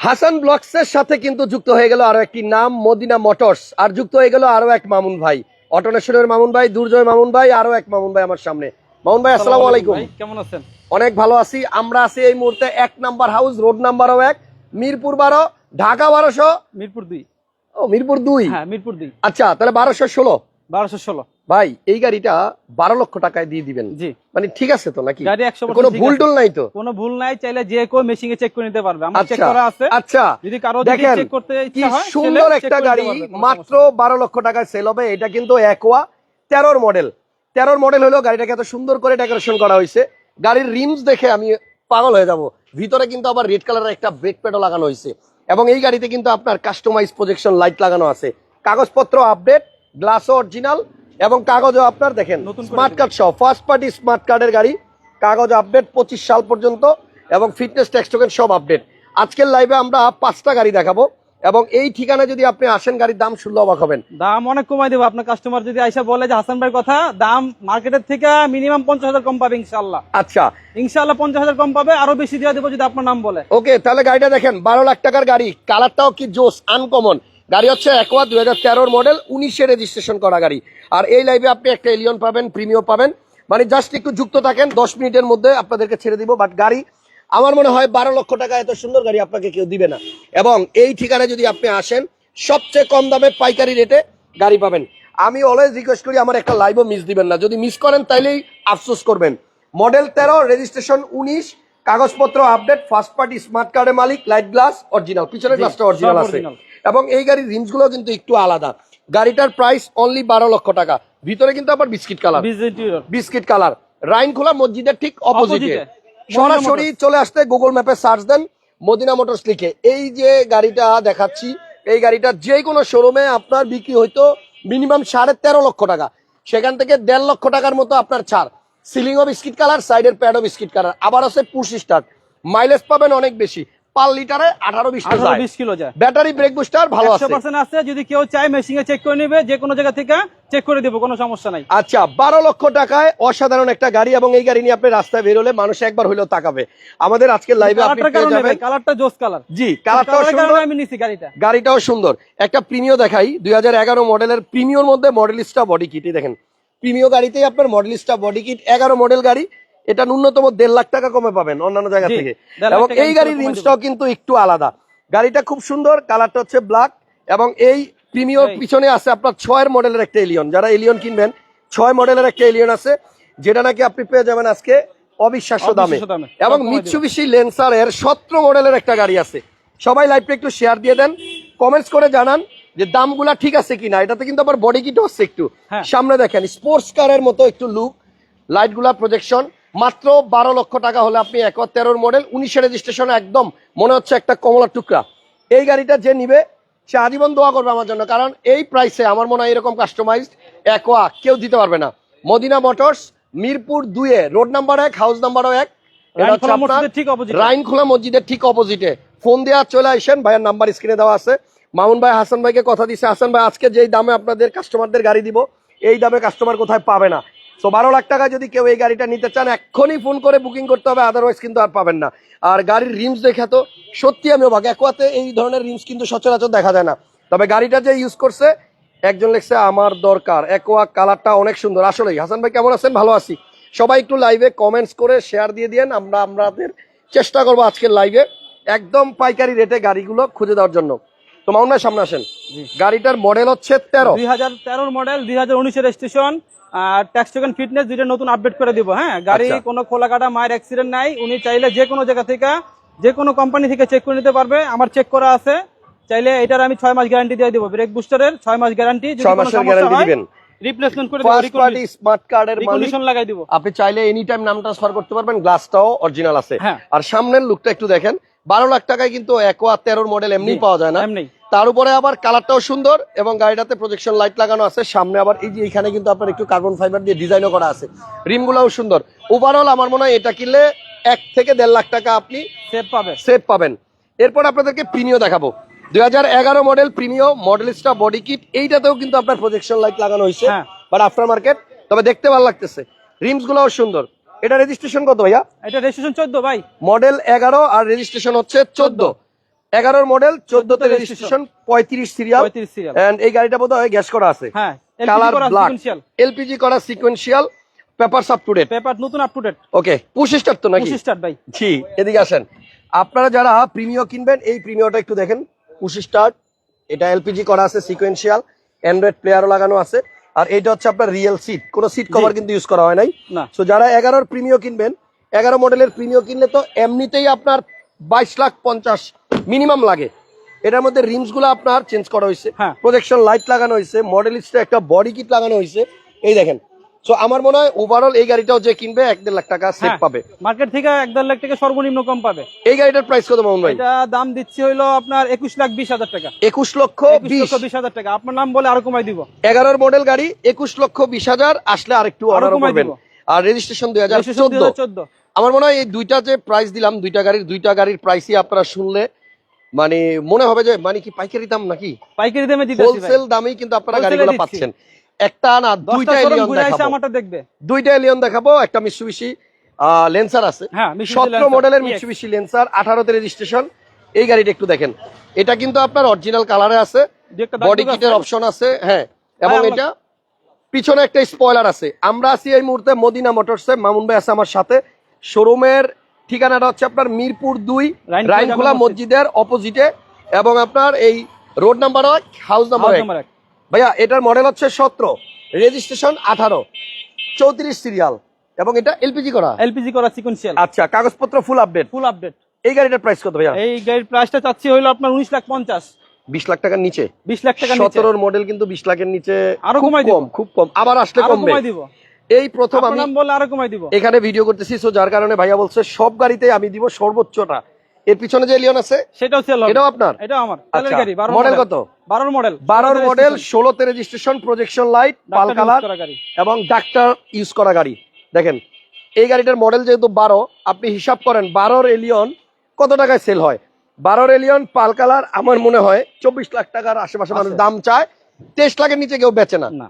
হাসান ব্লগসের সাথে কিন্তু যুক্ত হয়ে গেল আরও একটি নাম মদিনা মোটরস। আর যুক্ত হয়ে গেল আরও এক মামুন ভাই। অটোনেশনের মামুন ভাই দুর্জয় মামুন ভাই আরও এক মামুন ভাই আমার সামনে। মামুন ভাই আসসালামু আলাইকুম কেমন আছেন? অনেক ভালো আছি। আমরা আছি এই মুহূর্তে এক নাম্বার হাউস রোড নাম্বারও এক মিরপুর বারো ঢাকা বারোশো। মিরপুর দুই। ও মিরপুর দুই? হ্যাঁ মিরপুর দুই। আচ্ছা তাহলে বারোশো ষোলো। বারোশো ষোলো। ভাই এই গাড়িটা বারো লক্ষ টাকায় দিয়ে দিবেন। জি। মানে ঠিক আছে তো নাকি? গাড়ি একশো কোনো ভুল টুল নাই তো? কোনো ভুল নাই চাইলে যে কেউ মেশিনে চেক করে নিতে পারবে। আমার চেক আচ্ছা করা আছে। আচ্ছা। যদি কারও দেখেন চেক করতে কি সুন্দর একটা গাড়ি মাত্র বারো লক্ষ টাকায় সেল হবে। এটা কিন্তু একোয়া তেরোর মডেল তেরোর মডেল হলেও গাড়িটাকে এত সুন্দর করে ডেকোরেশন করা হয়েছে। গাড়ির রিমস দেখে আমি পাগল হয়ে যাব। ভিতরে কিন্তু আবার রেড কালারের একটা ব্রেক প্যাডও লাগানো হয়েছে। এবং এই গাড়িতে কিন্তু আপনার কাস্টমাইজ প্রজেকশন লাইট লাগানো আছে। কাগজপত্র আপডেট গ্লাসও অরিজিনাল এবং কাগজও আপনার দেখেন স্মার্ট কার্ড সহ। ফার্স্ট পার্টি স্মার্ট কার্ডের গাড়ি কাগজ আপডেট পঁচিশ সাল পর্যন্ত এবং ফিটনেস ট্যাক্স টোকেন সব আপডেট আজকের লাইভে আমরা পাঁচটা গাড়ি দেখাবো এবং এই ঠিকানায় যদি আপনি আসেন গাড়ির দাম শুনলে অবাক হবেন। দাম অনেক কমাই দেবো। আপনার কাস্টমার যদি আইসা বলে যে হাসান ভাইয়ের কথা দাম মার্কেটের থেকে মিনিমাম পঞ্চাশ হাজার কম পাবে ইনশাল্লাহ আচ্ছা। ইনশাল্লাহ পঞ্চাশ হাজার কম পাবে। আরও বেশি দিয়ে দেবো যদি আপনার নাম বলে। ওকে তাহলে গাড়িটা দেখেন বারো লাখ টাকার গাড়ি। কালারটাও কি জোস আনকমন গাড়ি হচ্ছে একোয়া দুই হাজার তেরোর মডেল উনিশে রেজিস্ট্রেশন করা গাড়ি। আর এই লাইভে আপনি একটা এলিয়ন পাবেন প্রিমিয়াম পাবেন। মানে জাস্ট একটু যুক্ত থাকেন দশ মিনিটের মধ্যে আপনাদেরকে ছেড়ে দিব বাট গাড়ি আমার মনে হয় বারো লক্ষ টাকা এত সুন্দর গাড়ি আপনাকে কেউ দিবে না। এবং এই ঠিকানায় যদি আপনি আসেন সবচেয়ে কম দামে পাইকারি রেটে গাড়ি পাবেন। আমি অলওয়েজ রিকোয়েস্ট করি আমার একটা লাইভও মিস দিবেন না। যদি মিস করেন তাইলেই আফসোস করবেন। মডেল তেরো রেজিস্ট্রেশন উনিশ কাগজপত্র আপডেট ফার্স্ট পার্টি স্মার্ট কার্ডের মালিক লাইট গ্লাস অরিজিনাল পিছনের গ্লাসটা অরিজিনাল আছে। এবং এই গাড়ির রিমসগুলো কিন্তু একটু আলাদা। গাড়িটার প্রাইস অনলি বারো লক্ষ টাকা। ভিতরে কিন্তু আবার বিস্কিট কালার বিস্কিট কালার রাইন খোলা মসজিদের ঠিক অপোজিটে সরাসরি চলে আসতে গুগল ম্যাপে সার্চ দেন মদিনা মোটরস লিখে। এই যে গাড়িটা দেখাচ্ছি এই গাড়িটা যে কোনো শোরুমে আপনার বিক্রি হইতো মিনিমাম সাড়ে তেরো লক্ষ টাকা। সেখান থেকে দেড় লক্ষ টাকার মতো আপনার ছাড়। সিলিংও বিস্কিট কালার সাইডের প্যাডও বিস্কিট কালার আবার আছে পুশ স্টার্ট মাইলেজ পাবেন অনেক বেশি। পার লিটারে আঠারো বিশ আঠারো বিশ কিলো যায়। ব্যাটারি ব্রেক বুস্টার ভালো আছে। পার্সেন্ট আছে যদি কেউ চায় মেশিনে চেক করে নেবে যে কোনো জায়গা থেকে চেক করে দেবো কোনো সমস্যা নাই। আচ্ছা বারো লক্ষ টাকায় অসাধারণ একটা গাড়ি এবং এই গাড়ি নিয়ে আপনি রাস্তায় বেরোলে মানুষ একবার হইলেও তাকাবে। আমাদের আজকের লাইভে আপনি পেয়ে যাবেন। কালারটা জোস কালার জি কালারটাও সুন্দর। আমি নিছি গাড়িটা। গাড়িটাও সুন্দর। একটা প্রিমিয় দেখাই দুই হাজার এগারো মডেলের প্রিমিয়র মধ্যে মডেলিস্টা বডি কিটই দেখেন। প্রিমিয় গাড়িতেই আপনার মডেলিস্টা বডি কিট এগারো মডেল গাড়ি এটা ন্যূনতম দেড় লাখ টাকা কমে পাবেন অন্যান্য জায়গা থেকে। এবং এই গাড়ির রিমসটাও কিন্তু একটু আলাদা। গাড়িটা খুব সুন্দর কালারটা হচ্ছে ব্ল্যাক এবং এই প্রিমিয়র পিছনে আছে আপনার ছয়ের মডেলের একটা এলিয়ন যারা এলিয়ন কিনবেন ছয় মডেলের একটা এলিয়ন আছে যেটা নাকি আপনি পেয়ে যাবেন আজকে অবিশ্বাস্য দামে। এবং। মিৎসুবিশি লেন্সার এর সতেরো মডেলের একটা গাড়ি আছে। সবাই লাইভটা একটু শেয়ার দিয়ে দেন। কমেন্টস করে জানান যে দামগুলা ঠিক আছে কিনা। এটাতে কিন্তু আবার বডি কিটও আছে একটু। হ্যাঁ। সামনে দেখেন স্পোর্টস কারের মতো একটু লুক লাইটগুলা প্রজেকশন মাত্র বারো লক্ষ টাকা হলে আপনি এক তেরোর মডেল উনিশে রেজিস্ট্রেশন একদম মনে হচ্ছে একটা কমলার টুকরা। এই গাড়িটা যে নিবে সে আজীবন দোয়া করবে আমার জন্য কারণ এই প্রাইসে আমার মনে হয় এরকম কাস্টমাইজড একোয়া কেউ দিতে পারবে না। মদিনা মোটরস মিরপুর দুয়ে রোড নাম্বার এক হাউস নাম্বারও এক। রাইনখোলা মসজিদের ঠিক অপোজিটে ফোন দেওয়া চলে আসেন ভাইয়ের নাম্বার স্ক্রিনে দেওয়া আছে। মামুন ভাই হাসান ভাইকে কথা দিছে। হাসান ভাই আজকে যেই দামে আপনাদের কাস্টমারদের গাড়ি দিব এই দামে কাস্টমার কোথায় পাবে না? তো বারো লাখ টাকা যদি কেউ এই গাড়িটা নিতে চান, এক্ষুনি ফোন করে বুকিং করতে হবে আদারওয়াইজ কিন্তু আর পাবেন না। আর গাড়ির রিমস দেখে তো, সত্যি আমি অবাক। একোয়াতে এই ধরনের রিমস কিন্তু সচরাচর দেখা যায় না। তবে গাড়িটা যে ইউজ করছে, একজন লিখছে, আমার দরকার। একোয়া কালারটা অনেক সুন্দর। আসলেই, হাসান ভাই কেমন আছেন? ভালো আছি। সবাই একটু লাইভে কমেন্টস করে শেয়ার দিয়ে দিয়েন। আমরা আমাদের চেষ্টা করব আজকের লাইভে একদম পাইকারি রেটে গাড়িগুলো খুঁজে দেওয়ার জন্য। তো মামুন ভাই সামনে আসেন। গাড়িটার মডেল হচ্ছে তেরো। দুই হাজার তেরোর মডেল দুই হাজার উনিশের রেজিস্ট্রেশন আর ট্যাক্স টোকেন ফিটনেস দুইটা নতুন আপডেট করে দিব হ্যাঁ? গাড়ি আচ্ছা। কোনো খোলা কাটা মায়ের অ্যাক্সিডেন্ট নাই উনি চাইলে যে কোনো জায়গা থেকে যে কোনো কোম্পানি থেকে চেক করে নিতে পারবে আমার চেক করা আছে। চাইলে এটার আমি ছয় মাস গ্যারান্টি দিয়ে দিব ব্রেক বুস্টারের ছয় মাস গ্যারান্টি ছয় মাসের গ্যারান্টি দিবেন। রিপ্লেসমেন্ট করে পার্টি স্মার্ট কার্ডের মালিক। রিকন্ডিশন লাগাই দিব। আপনি চাইলে এনি টাইম নাম ট্রান্সফার করতে পারবেন গ্লাসটাও অরিজিনাল আছে। হ্যাঁ। আর সামনের লুকটা একটু দেখেন বারো লাখ টাকায় কিন্তু একোয়া তেরোর মডেল এমনি পাওয়া যায় না। এমনি। তার উপরে আবার কালারটাও সুন্দর এবং গাড়িটাতে প্রজেকশন লাইট লাগানো আছে। সামনে আবার এই যে এখানে কিন্তু আপনার একটু কার্বন ফাইবার দিয়ে ডিজাইনও করা আছে। রিমগুলোও সুন্দর। ওভারঅল আমার মনে হয় এটা কিনলে এক থেকে দেড় লাখ টাকা আপনি সেভ পাবেন। সেভ পাবেন। এরপর আপনাদেরকে প্রিমিও দেখাবো। দুই হাজার এগারো model Premio Modellista body kit এইটাতেও কিন্তু আপনার প্রজেকশন লাইট লাগানো হয়েছে। হ্যাঁ। বাট আফটার মার্কেট তবে দেখতে ভালো লাগতেছে। রিমস গুলোও সুন্দর। এটা রেজিস্ট্রেশন কত ভাইয়া? এটা রেজিস্ট্রেশন চোদ্দ ভাই। মডেল এগারো আর রেজিস্ট্রেশন হচ্ছে চোদ্দ। এগারোর মডেল চোদ্দতে 14 রেজিস্ট্রেশন পঁয়ত্রিশ সিরিয়াল পঁয়ত্রিশ সিরিয়াল এন্ড এই গাড়িটা বোধ হয় গ্যাস করা আছে। হ্যাঁ কালার ব্ল্যাক এলপিজি করা sequential paper up to date paper নতুন up to date okay push start তো নাকি? 25 স্টার্ট ভাই। জি এদিকে আসেন। আপনারা যারা প্রিমিয় কিনবেন এই প্রিমিয়টা একটু দেখেন। পুশ স্টার্ট এটা এলপিজি করা আছে সিকোয়েন্সিয়াল অ্যান্ড্রয়েড প্লেয়ারও লাগানো আছে। আর এটা হচ্ছে আপনার রিয়েল সিট কোনো সিট কভার কিন্তু ইউজ করা হয় নাই। তো সো যারা এগারোর প্রিমিও কিনবেন এগারো মডেলের প্রিমিও কিনলে তো এমনিতেই আপনার বাইশ লাখ পঞ্চাশ মিনিমাম লাগে। এটার মধ্যে রিমসগুলো আপনার চেঞ্জ করা হয়েছে। প্রোজেকশন প্রজেকশন লাইট লাগানো হয়েছে মডেলিস্টে একটা বডি কিট লাগানো হয়েছে। এই দেখেন সো আমার মনে হয় ওভারঅল এই গাড়িটাও যে কিনবে এক দেড় লাখ টাকা সেভ হ্যাঁ। পাবে। মার্কেট থেকে এক দেড় লাখ টাকা সর্বনিম্ন কম পাবে। এই গাড়িটার প্রাইস কত মামুন ভাই? এটা দাম দিচ্ছি হইল আপনার একুশ লাখ বিশ হাজার টাকা। একুশ লক্ষ বিশ। বিশ হাজার টাকা। আপনার নাম বলে আরও কমাই দিব। এগারোর মডেল গাড়ি একুশ লক্ষ বিশ হাজার আসলে আরেকটু আরও অর্ডার কমাই করবেন। দিব। আর রেজিস্ট্রেশন দুই হাজার চোদ্দ। 2014 আমার মনে হয় এই দুইটা যে প্রাইস দিলাম দুইটা গাড়ির দুইটা গাড়ির প্রাইসই আপনারা শুনলে মানে মনে হবে যে মানে কি পাইকারি দাম নাকি? পাইকারি দামে হোলসেল দামেই কিন্তু আপনারা গাড়িগুলো পাচ্ছেন। একটা না দুইটা এলিয়ন দেখাবো। আমারটা দেখবে। দুইটা এলিয়ন দেখাবো একটা মিসুবিশি লেন্সার আছে। হ্যাঁ সতেরো মডেলের মিসুবিশি লেন্সার আঠারোতে রেজিস্ট্রেশন এই গাড়িটা একটু দেখেন। এটা কিন্তু আপনার অরিজিনাল কালারে আছে। বডি কিটের অপশন আছে। হ্যাঁ। এবং এটা পিছনে একটা স্পয়লার আছে। আমরা আছি এই মুহূর্তে মদিনা মোটরসে। মামুন ভাই আছে আমার সাথে। শোরুমের ঠিকানাটা হচ্ছে আপনার মিরপুর দুই রাইনখোলা। মসজিদের অপোজিটে এবং আপনার এই রোড নাম্বার এক। হাউস নাম্বার এক। ভাইয়া এটার মডেল হচ্ছে সতেরো রেজিস্ট্রেশন আঠারো চৌত্রিশ সিরিয়াল এবং এটা এলপিজি করা? এলপিজি করা সিকোয়েন্সিয়াল আচ্ছা কাগজপত্র ফুল আপডেট ফুল আপডেট এই গাড়িটার প্রাইস কত ভাইয়া? এই গাড়ির প্রাইসটা চাচ্ছি হইল আপনার উনিশ লাখ পঞ্চাশ। বিশ লাখ টাকার নিচে? বিশ লাখ টাকা নিচে। সতেরোর মডেল কিন্তু বিশ লাখের নিচে আরও কমাই দিব। কম খুব কম। আবার আসলে কমবে। কমাই দিব। এই প্রথম আমি নাম বলে আরও কমাই দিব। এখানে ভিডিও করতেছি সো যার কারণে ভাইয়া বলছে সব গাড়িতে আমি দিব সর্বোচ্চটা। এর পিছনে যে আছে সেটাও সেল এটাও আপনার? এটাও আমার। আচ্ছা, গাড়ি বারো মডেল কত? বারোর মডেল বারোর মডেল ষোলোতে registration projection light pearl colour এবং ডাক্তার ইউজ করা গাড়ি। দেখেন এই গাড়িটার মডেল যেহেতু বারো আপনি হিসাব করেন বারোর এলিয়ন কত টাকায় সেল হয়? বারোর এলিয়ন পাল কালার আমার মনে হয় চব্বিশ লাখ টাকার আশেপাশে মানুষ দাম চায়। তেইশ লাখের নিচে কেউ বেচে না। না।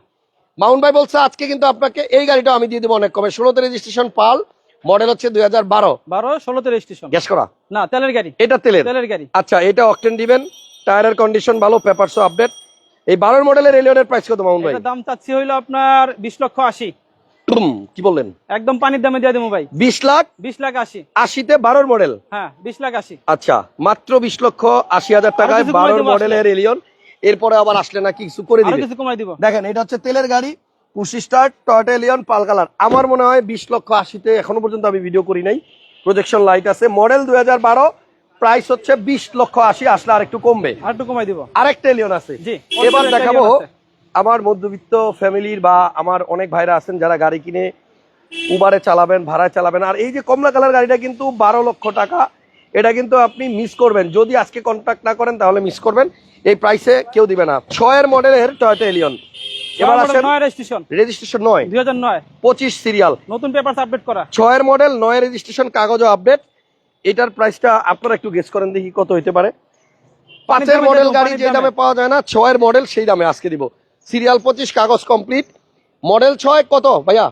মাউন্ট ভাই বলছে আজকে কিন্তু আপনাকে এই গাড়িটা আমি দিয়ে দেবো অনেক কমে। ষোলোতে রেজিস্ট্রেশন পাল মডেল হচ্ছে দুই হাজার বারো। বারো ষোলোতে রেজিস্ট্রেশন গ্যাস করা? না তেলের গাড়ি। এটা তেলের। তেলের গাড়ি। আচ্ছা এটা অকটেন দিবেন। টায়ারের কন্ডিশন ভালো পেপারসও আপডেট এই বারোর মডেলের এলিয়নের প্রাইস কত মাউন্ট ভাই? দাম চাচ্ছি হইল আপনার বিশ লক্ষ আশি। কি বললেন? একদম পানির দামে দিয়ে দেবো ভাই। বিশ লাখ? বিশ লাখ আশি। আশিতে বারোর মডেল? হ্যাঁ বিশ লাখ আশি। আচ্ছা মাত্র বিশ লক্ষ আশি হাজার টাকায় বারোর মডেলের এলিয়ন এরপরে আবার আসলে না কিছু করে দিবে। দিব। দেখেন এটা হচ্ছে তেলের গাড়ি। Push start Toyota Allion pearl colour. আমার মনে হয় বিশ লক্ষ আশিতে এখনও পর্যন্ত আমি ভিডিও করি নাই। প্রজেকশন লাইট আছে। মডেল দুই হাজার বারো প্রাইস হচ্ছে বিশ লক্ষ আশি আসলে আর একটু কমবে। আর একটু কমাই দিব। আরেকটা এলিয়ন আছে। এবার দেখাবো আমার মধ্যবিত্ত ফ্যামিলির বা আমার অনেক ভাইরা আছেন যারা গাড়ি কিনে উবারে চালাবেন ভাড়ায় চালাবেন। আর এই যে কমলা কালার গাড়িটা কিন্তু বারো লক্ষ টাকা। এটা কিন্তু আপনি মিস করবেন। যদি আজকে কন্ট্যাক্ট না করেন তাহলে মিস করবেন। এই প্রাইসে কেউ দিবে না। ছয়ের মডেলের টয়টা এলিয়ন এবার ছয় আসেন model নয় রেজিস্ট্রেশন রেজিস্ট্রেশন নয়। দুই হাজার নয়। পঁচিশ সিরিয়াল নতুন পেপার আপডেট করা। ছয়ের মডেল নয় রেজিস্ট্রেশন কাগজ আপডেট এটার প্রাইসটা আপনারা একটু গেস করেন দেখি কত পারে। পাঁচের মডেল গাড়ি যে দামে। পাওয়া যায় না ছয়ের মডেল সেই দামে আজকে দিব। সিরিয়াল পঁচিশ কাগজ কমপ্লিট মডেল ছয় কত ভাইয়া?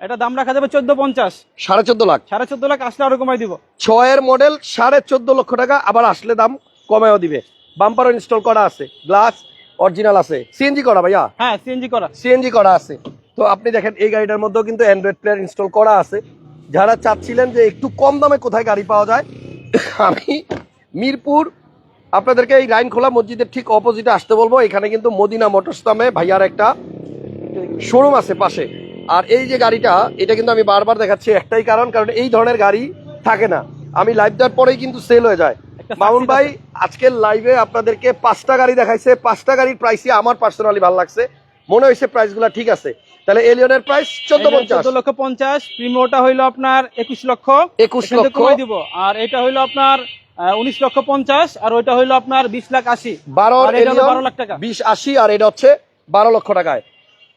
এটা দাম রাখা যাবে চোদ্দ পঞ্চাশ। সাড়ে চোদ্দ লাখ। সাড়ে চোদ্দ লাখ আসলে আরও কমাই দিব। ছয়ের মডেল সাড়ে চোদ্দ লক্ষ টাকা আবার আসলে দাম কমেও দিবে। বাম্পারও ইনস্টল করা আছে গ্লাস অরিজিনাল আছে। সিএনজি করা ভাইয়া? হ্যাঁ সিএনজি করা। সিএনজি করা আছে। তো আপনি দেখেন এই গাড়িটার মধ্যেও কিন্তু অ্যান্ড্রয়েড প্লেয়ার ইনস্টল করা আছে। যারা চাচ্ছিলেন যে একটু কম দামে কোথায় গাড়ি পাওয়া যায় আমি মিরপুর আপনাদেরকে এই লাইন খোলা মসজিদের ঠিক অপোজিটে আসতে বলব। এখানে কিন্তু মদিনা মোটরস নামে ভাইয়ার একটা শোরুম আছে পাশে। আর এই যে গাড়িটা এটা কিন্তু আমি বারবার দেখাচ্ছি একটাই কারণ কারণ এই ধরনের গাড়ি থাকে না। আমি লাইভ দেওয়ার পরেই কিন্তু সেল হয়ে যায়। মামুন ভাই। আজকের লাইভে আপনাদেরকে পাঁচটা গাড়ি দেখাইছে। পাঁচটা গাড়ির প্রাইসই আমার পার্সোনালি ভালো লাগছে। মনে হয়েছে প্রাইসগুলো ঠিক আছে। তাহলে এলিয়নের প্রাইস চোদ্দ পঞ্চাশ। লক্ষ পঞ্চাশ প্রিমিওটা হইল আপনার একুশ লক্ষ। একুশ লক্ষ। দিব। আর এটা হইল আপনার উনিশ লক্ষ পঞ্চাশ আর ওইটা হইল আপনার বিশ লাখ আশি। বারো বারো লাখ টাকা। বিশ আশি আর এটা হচ্ছে বারো লক্ষ টাকায়।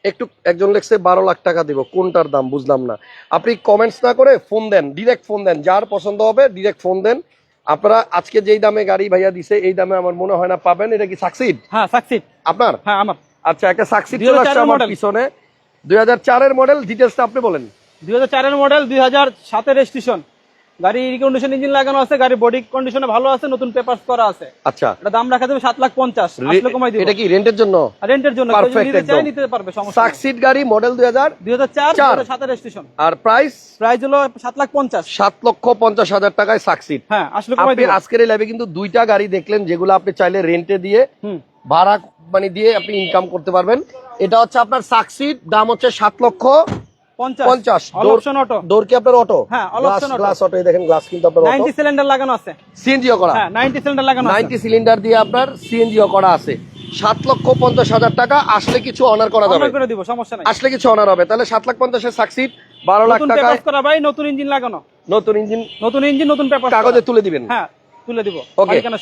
একটু একজন লেখছে বারো লাখ টাকা দিব। কোনটার দাম? বুঝলাম না। আপনি কমেন্টস না করে ফোন দেন ডিরেক্ট ফোন দেন। যার পছন্দ হবে ডিরেক্ট ফোন দেন। আপনারা আজকে যেই দামে গাড়ি ভাইয়া দিছে এই দামে আমার মনে হয় না পাবেন। এটা কি সাকসিড হ্যাঁ সাকসিড আপনার? হ্যাঁ আমার। আচ্ছা একটা সাকসিড চলে আসছে আমার পিছনে। দুই হাজার চারের মডেল ডিটেইলসটা আপনি বলেন। দুই হাজার চারের মডেল দুই হাজার সাতের রেজিস্ট্রেশন গাড়ি রিকন্ডিশন ইঞ্জিন লাগানো আছে গাড়ি বডি কন্ডিশনে ভালো আছে নতুন পেপারস করা আছে। আচ্ছা। এটা দাম রাখা যাবে সাত লাখ পঞ্চাশ আসলে কমাই দিব। এটা কি রেন্টের জন্য? রেন্টের জন্য নিতে চায় নিতে পারবে সমস্যা সাকসিড গাড়ি মডেল দুই হাজার দুই হাজার চার চার। সাতের রেজিস্ট্রেশন আর প্রাইস প্রাইস হলো সাত লাখ পঞ্চাশ। সাত লক্ষ পঞ্চাশ হাজার টাকায় সাকসিড হ্যাঁ আসলে কমাই আপনি দিব। আজকের এই লাইভে কিন্তু দুইটা গাড়ি দেখলেন যেগুলো আপনি চাইলে রেন্টে দিয়ে ভাড়া মানে দিয়ে আপনি ইনকাম করতে পারবেন। এটা হচ্ছে আপনার সাকসিড দাম হচ্ছে সাত লক্ষ পঞ্চাশ। অটো ডোর কি আপনার অটো হ্যাঁ, glass option auto। Glass auto দেখেন গ্লাস কিন্তু আপনার নাইনটি সিলিন্ডার লাগানো আছে। সিএনজিও করা। নাইনটি সিলিন্ডার লাগানো নাইনটি সিলিন্ডার দিয়ে আপনার সিএনজিও করা আছে। সাত লক্ষ পঞ্চাশ হাজার টাকা আসলে কিছু অনার করা যাবে। আমরা করে দিব সমস্যা নাই। আসলে কিছু অনার হবে। তাহলে সাত লাখ পঞ্চাশের সাকসিড বারো লাখ নতুন করা ভাই নতুন ইঞ্জিন লাগানো। নতুন ইঞ্জিন নতুন ইঞ্জিন নতুন পেপার কাগজে তুলে দিবেন। হ্যাঁ তুলে দিব.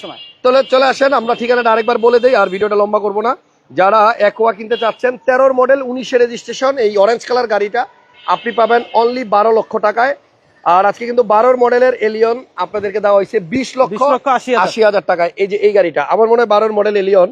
সময়। তাহলে চলে আসেন আমরা ঠিকানাটা আরেকবার বলে দেই আর ভিডিওটা লম্বা করব না। যারা একোয়া কিনতে চাচ্ছেন তেরোর মডেল উনিশের রেজিস্ট্রেশন এই অরেঞ্জ কালার গাড়িটা। আপনি পাবেন অনলি বারো লক্ষ টাকায়। আর আজকে কিন্তু বারোর মডেলের এলিয়ন আপনাদেরকে দেওয়া হয়েছে বিশ লক্ষ 20 লক্ষ 80 আশি হাজার টাকায়। এই যে এই গাড়িটা আমার মনে হয় বারোর মডেল এলিয়ন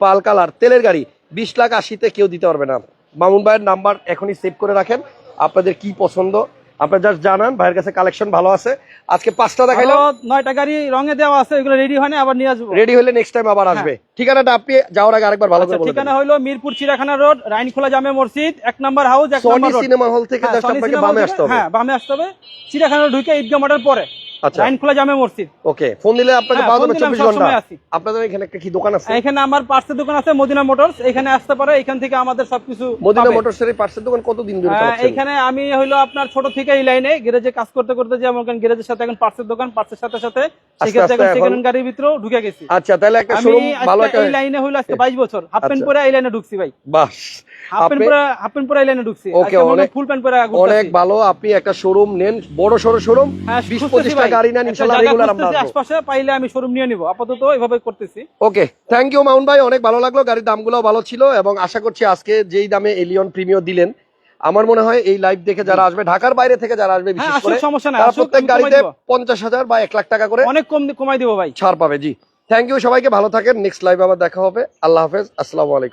পাল কালার তেলের গাড়ি। বিশ লাখ আশিতে কেউ দিতে পারবে না। মামুন ভাইয়ের নাম্বার এখনই সেভ করে রাখেন। আপনাদের কি পছন্দ? আপনারা জাস্ট জানান ভাইয়ের কাছে কালেকশন ভালো আছে। আজকে পাঁচটা দেখাইলো নয়টা গাড়ি রঙে দেওয়া আছে ওইগুলো রেডি হয় না আবার নিয়ে আসব। রেডি হলে নেক্সট টাইম আবার আসবে। ঠিকানাটা আপনি যাওয়ার আগে আরেকবার ভালো করে বলুন ঠিকানা হলো মিরপুর চিড়াখানা রোড রাইনখোলা জামে মসজিদ এক নাম্বার হাউস এক নাম্বার রোড সিনেমা হল থেকে হ্যাঁ, জাস্ট আপনাকে বামে আসতে হবে। হ্যাঁ বামে আসতে হবে। চিড়াখানা ঢুকে ঈদগাহ মাঠের পরে। আচ্ছা। রাইনখোলা জামে মসজিদ। ওকে ফোন দিলে আপনাকে হ্যাঁ, পাওয়া যাবে দিলে 24 ঘণ্টা। আপনাদের এখানে একটা কি দোকান আছে? এখানে আমার পার্সের দোকান আছে মদিনা মোটরস। এখানে আসতে পারে এখান থেকে আমাদের সবকিছু মদিনা এই পার্সেল দোকান কতদিন ধরে হ্যাঁ, চালাচ্ছেন? এখানে আমি হইল আপনার ছোট থেকে এই লাইনে গ্যারেজে কাজ করতে করতে যে আমার গ্যারেজের সাথে এখন পার্সের দোকান পার্সের সাথে সাথে সেকেন্ড গাড়ির ঢুকে গেছি। আচ্ছা তাহলে একটা শোরুম ভালো এই লাইনে হইল আজকে বাইশ বছর। হাফ প্যান্ট আচ্ছা। পরে এই লাইনে ঢুকছি ভাই। বাস হাফ আপনি পরে হাফ পরে এই লাইনে ঢুকছি। Okay, অনেক- ফুল প্যান্ট পরে অনেক ভালো। আপনি একটা শোরুম নেন বড় সড়ো শোরুম হ্যাঁ, বিশ ভাই। গাড়ি নেন একটা রেগুলার আমরা আশপাশে পাইলে আমি শোরুম নিয়ে নিব। আপাতত এভাবে করতেছি। ওকে থ্যাংক ইউ মাউন ভাই অনেক ভালো লাগল গাড়ির ভালো ছিল এবং আশা করছি আজকে যেই দামে এলিয়ন প্রিমিয় দিলেন আমার মনে হয় এই লাইভ দেখে যারা আসবে ঢাকার বাইরে থেকে যারা আসবে হ্যাঁ বিশেষ করে তারা প্রত্যেক গাড়িতে পঞ্চাশ হাজার বা এক লাখ টাকা করে অনেক কম কমাই দিব ভাই। ছাড় পাবে জি। থ্যাংক ইউ সবাইকে ভালো থাকেন নেক্সট লাইভ আবার দেখা হবে আল্লাহ হাফেজ আসসালামু আলাইকুম।